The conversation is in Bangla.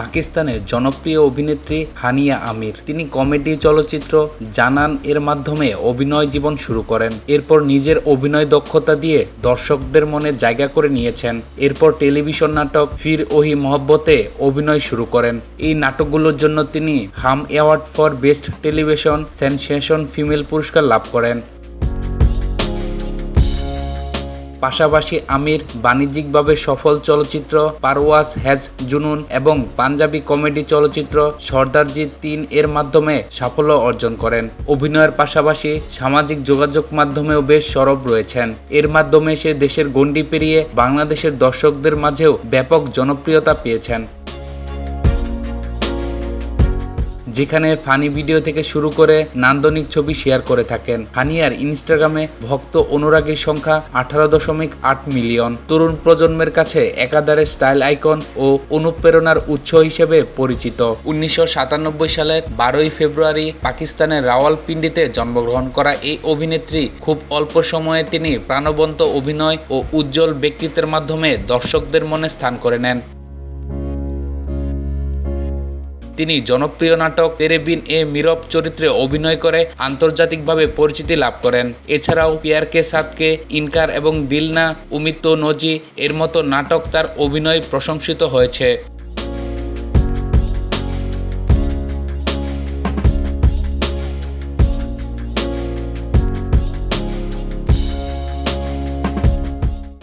পাকিস্তানের জনপ্রিয় অভিনেত্রী হানিয়া আমির। তিনি কমেডি চলচ্চিত্র জানান এর মাধ্যমে অভিনয় জীবন শুরু করেন। এরপর নিজের অভিনয় দক্ষতা দিয়ে দর্শকদের মনে জায়গা করে নিয়েছেন। এরপর টেলিভিশন নাটক ফির ওহি মহব্বতে অভিনয় শুরু করেন। এই নাটকগুলোর জন্য তিনি Hum award for best television sensation female পুরস্কার লাভ করেন। পাশাপাশি আমির বাণিজ্যিকভাবে সফল চলচ্চিত্র পারওয়াস হ্যাজ জুনুন এবং পাঞ্জাবি কমেডি চলচ্চিত্র সর্দারজি তিন এর মাধ্যমে সাফল্য অর্জন করেন। অভিনয়ের পাশাপাশি সামাজিক যোগাযোগ মাধ্যমেও বেশ সরব রয়েছেন। এর মাধ্যমে সে দেশের গণ্ডি পেরিয়ে বাংলাদেশের দর্শকদের মাঝেও ব্যাপক জনপ্রিয়তা পেয়েছেন। যেখানে ফানি ভিডিও থেকে শুরু করে নান্দনিক ছবি শেয়ার করে থাকেন। হানিয়ার ইনস্টাগ্রামে ভক্ত অনুরাগীর সংখ্যা আঠারো দশমিক আট মিলিয়ন। তরুণ প্রজন্মের কাছে একাধারে স্টাইল আইকন ও অনুপ্রেরণার উৎস হিসেবে পরিচিত। উনিশশো সাতানব্বই সালের বারোই ফেব্রুয়ারি পাকিস্তানের রাওয়ালপিন্ডিতে জন্মগ্রহণ করা এই অভিনেত্রী খুব অল্প সময়ে তিনি প্রাণবন্ত অভিনয় ও উজ্জ্বল ব্যক্তিত্বের মাধ্যমে দর্শকদের মনে স্থান করে নেন। তিনি জনপ্রিয় নাটক তেরেবিন এ মিরব চরিত্রে অভিনয় করে, আন্তর্জাতিকভাবে পরিচিতি লাভ করেন। এছাড়াও পিয়ার কে সাতকে ইনকার এবং দিলনা উমিত নজি এর মতো নাটক তার অভিনয় প্রশংসিত হয়েছে।